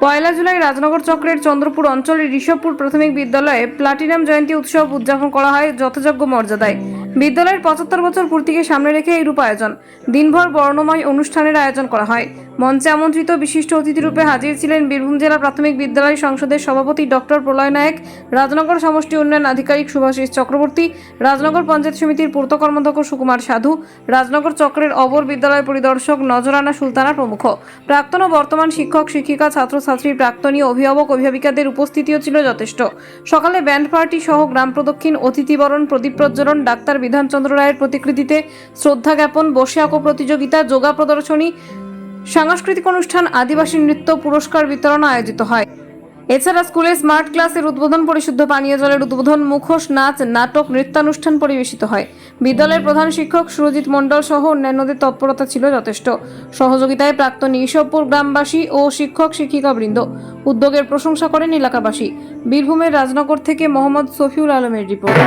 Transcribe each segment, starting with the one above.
পয়লা জুলাই রাজনগর চক্রের চন্দ্রপুর অঞ্চলের ঋষভপুর প্রাথমিক বিদ্যালয়ে প্লাটিনাম জয়ন্তী উৎসব উদযাপন করা হয় যথাযোগ্য মর্যাদায়। বিদ্যালয়ের পঁচাত্তর বছর পূর্তিকে সামনে রেখে এই রূপ আয়োজন। দিনভর বর্ণময় অনুষ্ঠানের আয়োজন করা হয়। মঞ্চে আমন্ত্রিত বিশিষ্ট অতিথিরূপে হাজির ছিলেন বীরভূম জেলা প্রাথমিক বিদ্যালয় সংসদের সভাপতি ডক্টর প্রলয় নায়ক, রাজনগর সমষ্টি উন্নয়ন আধিকারিক শুভাশিস চক্রবর্তী, রাজনগর পঞ্চায়েত সমিতির পূর্ত কর্মাধ্যক্ষ সুকুমার সাধু, রাজনগর চক্রের অবর বিদ্যালয় পরিদর্শক নজরানা সুলতানা প্রমুখ। প্রাক্তন ও বর্তমান শিক্ষক, শিক্ষিকা, ছাত্রছাত্রী, প্রাক্তনী অভিভাবক, অভিভাবিকাদের উপস্থিতিও ছিল যথেষ্ট। সকালে ব্যান্ড পার্টি সহ গ্রাম প্রদক্ষিণ অতিথিবরণ প্রদীপ প্রজ্বলন, ডাক্তার বিধানচন্দ্র রায়ের প্রতিকৃতিতে শ্রদ্ধা জ্ঞাপন, বসে আঁকো প্রতিযোগিতা, যোগা প্রদর্শনী সাংস্কৃতিক অনুষ্ঠান আদিবাসী নৃত্য পুরস্কার বিতরণ আয়োজিত হয়। এছাড়া স্কুলে স্মার্ট ক্লাসের উদ্বোধন, পরিশুদ্ধ পানীয় জলের উদ্বোধন, মুখোশ, নাচ, নাটক, নৃত্যানুষ্ঠান পরিবেশিত হয়। বিদ্যালয়ের প্রধান শিক্ষক সুরজিৎ মণ্ডল সহ অন্যান্যদের তৎপরতা ছিল যথেষ্ট। সহযোগিতায় প্রাক্তন ঈশ্বরপুর গ্রামবাসী ও শিক্ষক, শিক্ষিকাবৃন্দ উদ্যোগের প্রশংসা করেন এলাকাবাসী। বীরভূমের রাজনগর থেকে মোহাম্মদ সফিউল আলমের রিপোর্ট।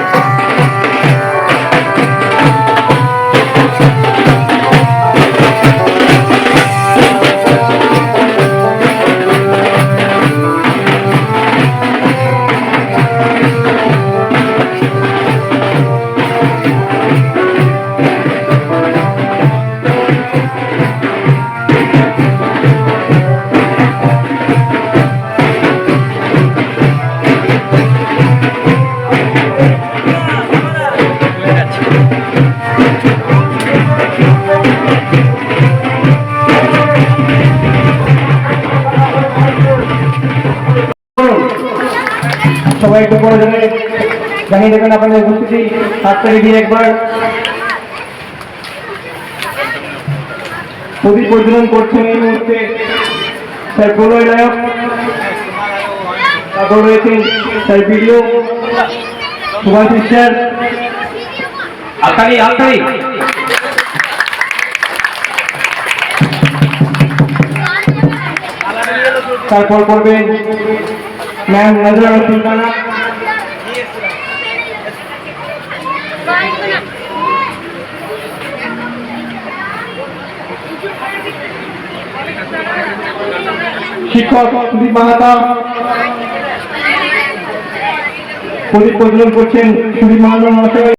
সবাই একটু করে দেবে জানিয়ে দেবেন আপনাদের উপস্থিতি। হাততালি দিয়ে একবার প্রদীপ প্রজ্বলন করছেন এই মুহূর্তে। স্যার প্রলয় নায়ক তারপর রয়েছেন স্যার বিডিও সুভাষ স্যার হাততালি হাততালি তারপর করবেন ম্যাম নজরা সুলতানা শিক্ষক সুদীপ মাহাতা। প্রদীপ প্রজ্বলন করছেন সুদীপ মাহাতা মহাশয়।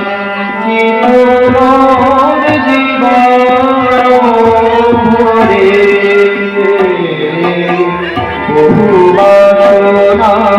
না